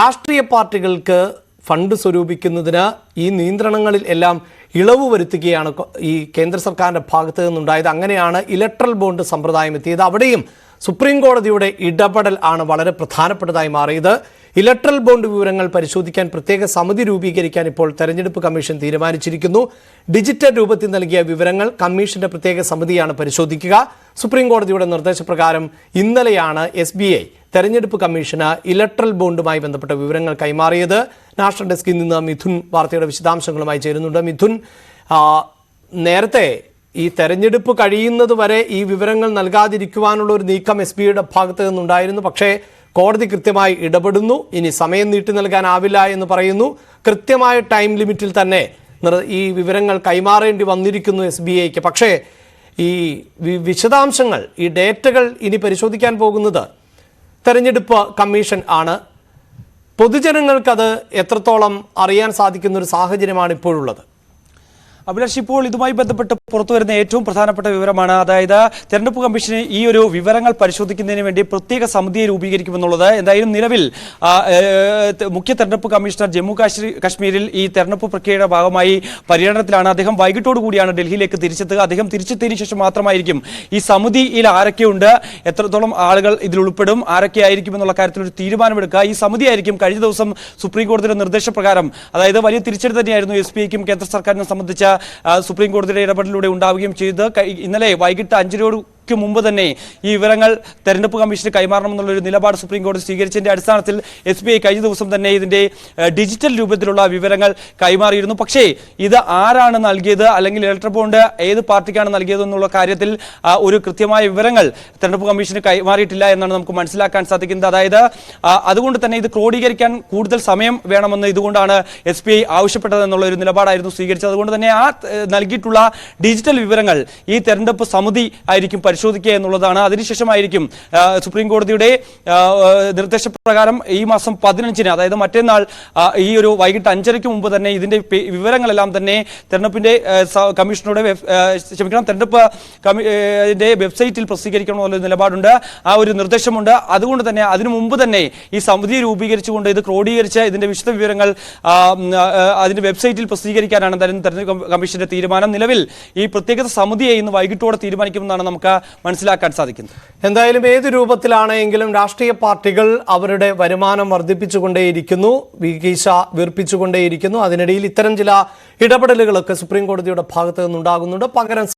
രാഷ്ട്രീയ പാർട്ടികൾക്ക് ഫണ്ട് സ്വരൂപിക്കുന്നതിന് ഈ നിയന്ത്രണങ്ങളിൽ എല്ലാം ഇളവ് വരുത്തുകയാണ് ഈ കേന്ദ്ര സർക്കാരിന്റെ ഭാഗത്തു നിന്നുണ്ടായത്. അങ്ങനെയാണ് ഇലക്ട്രൽ ബോണ്ട് സമ്പ്രദായം എത്തിയത്. അവിടെയും സുപ്രീം കോടതിയുടെ ഇടപെടൽ ആണ് വളരെ പ്രധാനപ്പെട്ടതായി മാറിയത്. ഇലക്ട്രൽ ബോണ്ട് വിവരങ്ങൾ പരിശോധിക്കാൻ പ്രത്യേക സമിതി രൂപീകരിക്കാൻ ഇപ്പോൾ തെരഞ്ഞെടുപ്പ് കമ്മീഷൻ തീരുമാനിച്ചിരിക്കുന്നു. ഡിജിറ്റൽ രൂപത്തിൽ നൽകിയ വിവരങ്ങൾ കമ്മീഷന്റെ പ്രത്യേക സമിതിയാണ് പരിശോധിക്കുക. സുപ്രീം കോടതിയുടെ നിർദ്ദേശപ്രകാരം ഇന്നലെയാണ് എസ് തെരഞ്ഞെടുപ്പ് കമ്മീഷന് ഇലക്ട്രൽ ബോണ്ടുമായി ബന്ധപ്പെട്ട വിവരങ്ങൾ കൈമാറിയത് നാഷണൽ ഡെസ്കിൽ നിന്ന് മിഥുൻ വാർത്തയുടെ വിശദാംശങ്ങളുമായി ചേരുന്നുണ്ട്. മിഥുൻ നേരത്തെ ഈ തെരഞ്ഞെടുപ്പ് കഴിയുന്നത് വരെ ഈ വിവരങ്ങൾ നൽകാതിരിക്കുവാനുള്ള ഒരു നീക്കം എസ് ബിയുടെ ഭാഗത്ത് നിന്നുണ്ടായിരുന്നു. പക്ഷേ കോടതി കൃത്യമായി ഇടപെടുന്നു. ഇനി സമയം നീട്ടി നൽകാനാവില്ല എന്ന് പറയുന്നു. കൃത്യമായ ടൈം ലിമിറ്റിൽ തന്നെ ഈ വിവരങ്ങൾ കൈമാറേണ്ടി വന്നിരിക്കുന്നു എസ് ബി ഐക്ക്. പക്ഷേ ഈ വിശദാംശങ്ങൾ ഈ ഡേറ്റകൾ ഇനി പരിശോധിക്കാൻ പോകുന്നത് തെരഞ്ഞെടുപ്പ് കമ്മീഷൻ ആണ്. പൊതുജനങ്ങൾക്കത് എത്രത്തോളം അറിയാൻ സാധിക്കുന്ന ഒരു സാഹചര്യമാണ് ഇപ്പോഴുള്ളത് അഭിലാഷ് ഇപ്പോൾ ഇതുമായി ബന്ധപ്പെട്ട് പുറത്തു വരുന്ന ഏറ്റവും പ്രധാനപ്പെട്ട വിവരമാണ് അതായത് തെരഞ്ഞെടുപ്പ് കമ്മീഷന് ഈ ഒരു വിവരങ്ങൾ പരിശോധിക്കുന്നതിന് വേണ്ടി പ്രത്യേക സമിതിയെ രൂപീകരിക്കുമെന്നുള്ളത്. എന്തായാലും നിലവിൽ മുഖ്യ തെരഞ്ഞെടുപ്പ് കമ്മീഷണർ ജമ്മു കാശ്മീരിൽ ഈ തെരഞ്ഞെടുപ്പ് പ്രക്രിയയുടെ ഭാഗമായി പര്യടനത്തിലാണ്. അദ്ദേഹം വൈകിട്ടോടു കൂടിയാണ് ഡൽഹിയിലേക്ക് തിരിച്ചെത്തുക. അദ്ദേഹം തിരിച്ചെത്തിയതിനു ശേഷം മാത്രമായിരിക്കും ഈ സമിതിയിൽ ആരൊക്കെയുണ്ട് എത്രത്തോളം ആളുകൾ ഇതിൽ ഉൾപ്പെടും ആരൊക്കെ ആയിരിക്കും എന്നുള്ള കാര്യത്തിൽ ഒരു തീരുമാനമെടുക്കുക. ഈ സമിതിയായിരിക്കും കഴിഞ്ഞ ദിവസം സുപ്രീം കോടതിയുടെ നിർദ്ദേശപ്രകാരം അതായത് വലിയ തിരിച്ചടി തന്നെയായിരുന്നു എസ് പി ഐക്കും കേന്ദ്ര സർക്കാരിനും സംബന്ധിച്ച സുപ്രീം കോടതിയുടെ ഇടപെടലിലൂടെ ഉണ്ടാവുകയും ചെയ്ത് ഇന്നലെ വൈകിട്ട് അഞ്ചരയോട് ക്ക് മുമ്പ് തന്നെ ഈ വിവരങ്ങൾ തെരഞ്ഞെടുപ്പ് കമ്മീഷന് കൈമാറണമെന്നുള്ളൊരു നിലപാട് സുപ്രീം കോടതി സ്വീകരിച്ചതിന്റെ അടിസ്ഥാനത്തിൽ എസ് ബി ഐ കഴിഞ്ഞ ദിവസം തന്നെ ഇതിന്റെ ഡിജിറ്റൽ രൂപത്തിലുള്ള വിവരങ്ങൾ കൈമാറിയിരുന്നു. പക്ഷേ ഇത് ആരാണ് നൽകിയത്? അല്ലെങ്കിൽ ഇലക്ട്രൽ ബോണ്ട് ഏത് പാർട്ടിക്കാണ് നൽകിയത് എന്നുള്ള കാര്യത്തിൽ ഒരു കൃത്യമായ വിവരങ്ങൾ തെരഞ്ഞെടുപ്പ് കമ്മീഷന് കൈമാറിയിട്ടില്ല എന്നാണ് നമുക്ക് മനസ്സിലാക്കാൻ സാധിക്കുന്നത്. അതായത് അതുകൊണ്ട് തന്നെ ഇത് ക്രോഡീകരിക്കാൻ കൂടുതൽ സമയം വേണമെന്ന് ഇതുകൊണ്ടാണ് എസ് ബി ഐ ആവശ്യപ്പെട്ടത് എന്നുള്ള ഒരു നിലപാടായിരുന്നു സ്വീകരിച്ചത്. അതുകൊണ്ട് തന്നെ ആ നൽകിയിട്ടുള്ള ഡിജിറ്റൽ വിവരങ്ങൾ ഈ തെരഞ്ഞെടുപ്പ് സമിതി ആയിരിക്കും പരിശോധിക്കുക എന്നുള്ളതാണ്. അതിനുശേഷമായിരിക്കും സുപ്രീം കോടതിയുടെ നിർദ്ദേശപ്രകാരം ഈ മാസം പതിനഞ്ചിന് അതായത് മറ്റന്നാൾ ഈ ഒരു വൈകിട്ട് അഞ്ചരയ്ക്ക് മുമ്പ് തന്നെ ഇതിന്റെ വിവരങ്ങളെല്ലാം തന്നെ തെരഞ്ഞെടുപ്പിന്റെ കമ്മീഷനോട് ക്ഷമിക്കണം തെരഞ്ഞെടുപ്പ് കമ്മി- ഏ, ന്റെ വെബ്സൈറ്റിൽ പ്രസിദ്ധീകരിക്കണമെന്നുള്ള നിലപാടുണ്ട്. ആ ഒരു നിർദ്ദേശമുണ്ട്. അതുകൊണ്ട് തന്നെ അതിനു മുമ്പ് തന്നെ ഈ സമിതി രൂപീകരിച്ചുകൊണ്ട് ഇത് ക്രോഡീകരിച്ച് ഇതിന്റെ വിശദ വിവരങ്ങൾ അതിന്റെ വെബ്സൈറ്റിൽ പ്രസിദ്ധീകരിക്കാനാണ് തെരഞ്ഞെടുപ്പ് കമ്മീഷന്റെ തീരുമാനം. നിലവിൽ ഈ പ്രത്യേകത സമിതിയെ ഇന്ന് വൈകിട്ടോടെ തീരുമാനിക്കുമെന്നാണ് നമുക്ക് മനസ്സിലാക്കാൻ സാധിക്കുന്നത്. എന്തായാലും ഏത് രൂപത്തിലാണെങ്കിലും രാഷ്ട്രീയ പാർട്ടികൾ അവരുടെ വരുമാനം വർദ്ധിപ്പിച്ചുകൊണ്ടേയിരിക്കുന്നു വികീശ വീർപ്പിച്ചുകൊണ്ടേയിരിക്കുന്നു. അതിനിടയിൽ ഇത്തരം ചില ഇടപെടലുകളൊക്കെ സുപ്രീം കോടതിയുടെ ഭാഗത്ത് നിന്നുണ്ടാകുന്നുണ്ട്. പകരം